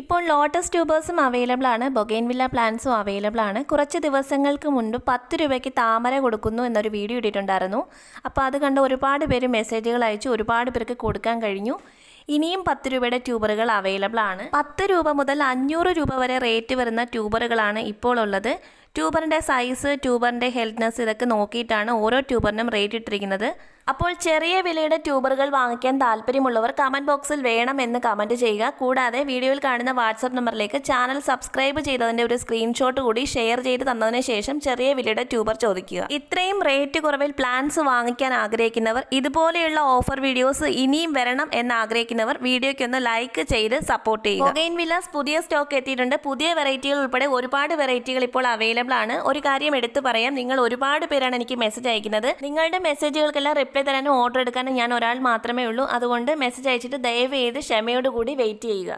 ഇപ്പോൾ ലോട്ടസ് ട്യൂബേഴ്സും അവൈലബിൾ ആണ്. ബൊഗൈൻവില്ല പ്ലാന്റ്സും അവൈലബിൾ ആണ്. കുറച്ച് ദിവസങ്ങൾക്ക് മുൻപ് പത്ത് രൂപയ്ക്ക് താമര കൊടുക്കുന്നു എന്നൊരു വീഡിയോ ഇട്ടിട്ടുണ്ടായിരുന്നു. അപ്പോൾ അത് കണ്ട് ഒരുപാട് പേര് മെസ്സേജുകൾ അയച്ചു. ഒരുപാട് പേർക്ക് കൊടുക്കാൻ കഴിഞ്ഞു. ഇനിയും പത്ത് രൂപയുടെ ട്യൂബറുകൾ അവൈലബിൾ ആണ്. പത്ത് രൂപ മുതൽ അഞ്ഞൂറ് രൂപ വരെ റേറ്റ് വരുന്ന ട്യൂബറുകളാണ് ഇപ്പോൾ ഉള്ളത്. ട്യൂബറിന്റെ സൈസ് ട്യൂബറിന്റെ ഹെൽത്ത്നെസ് ഇതൊക്കെ നോക്കിയിട്ടാണ് ഓരോ ട്യൂബറിനും റേറ്റ് ഇട്ടിരിക്കുന്നത്. അപ്പോൾ ചെറിയ വിലയുടെ ട്യൂബറുകൾ വാങ്ങിക്കാൻ താല്പര്യമുള്ളവർ കമന്റ് ബോക്സിൽ വേണമെന്ന് കമന്റ് ചെയ്യുക. കൂടാതെ വീഡിയോയിൽ കാണുന്ന വാട്സപ്പ് നമ്പറിലേക്ക് ചാനൽ സബ്സ്ക്രൈബ് ചെയ്തതിന്റെ ഒരു സ്ക്രീൻഷോട്ട് കൂടി ഷെയർ ചെയ്ത് തന്നതിന് ശേഷം ചെറിയ വിലയുടെ ട്യൂബർ ചോദിക്കുക. ഇത്രയും റേറ്റ് കുറവിൽ പ്ലാൻസ് വാങ്ങിക്കാൻ ആഗ്രഹിക്കുന്നവർ ഇതുപോലെയുള്ള ഓഫർ വീഡിയോസ് ഇനിയും വരണം എന്ന് ആഗ്രഹിക്കുന്നവർ വീഡിയോയ്ക്ക് ഒന്ന് ലൈക്ക് ചെയ്ത് സപ്പോർട്ട് ചെയ്യുക. ഒഗൈൻ വില്ലാസ് പുതിയ സ്റ്റോക്ക് എത്തിയിട്ടുണ്ട്. പുതിയ വെറൈറ്റികൾ ഉൾപ്പെടെ ഒരുപാട് വെറൈറ്റികൾ ഇപ്പോൾ അവൈലബിൾ ആണ്. ഒരു കാര്യം എടുത്തു പറയാം. നിങ്ങൾ ഒരുപാട് പേരാണ് എനിക്ക് മെസ്സേജ് അയക്കുന്നത്. നിങ്ങളുടെ മെസ്സേജുകൾക്കെല്ലാം റിപ്ലൈ തരാനും ഓർഡർ എടുക്കാനും ഞാൻ ഒരാൾ മാത്രമേ ഉള്ളൂ. അതുകൊണ്ട് മെസ്സേജ് അയച്ചിട്ട് ദയവ് ചെയ്ത് ക്ഷമയോടുകൂടി വെയിറ്റ് ചെയ്യുക.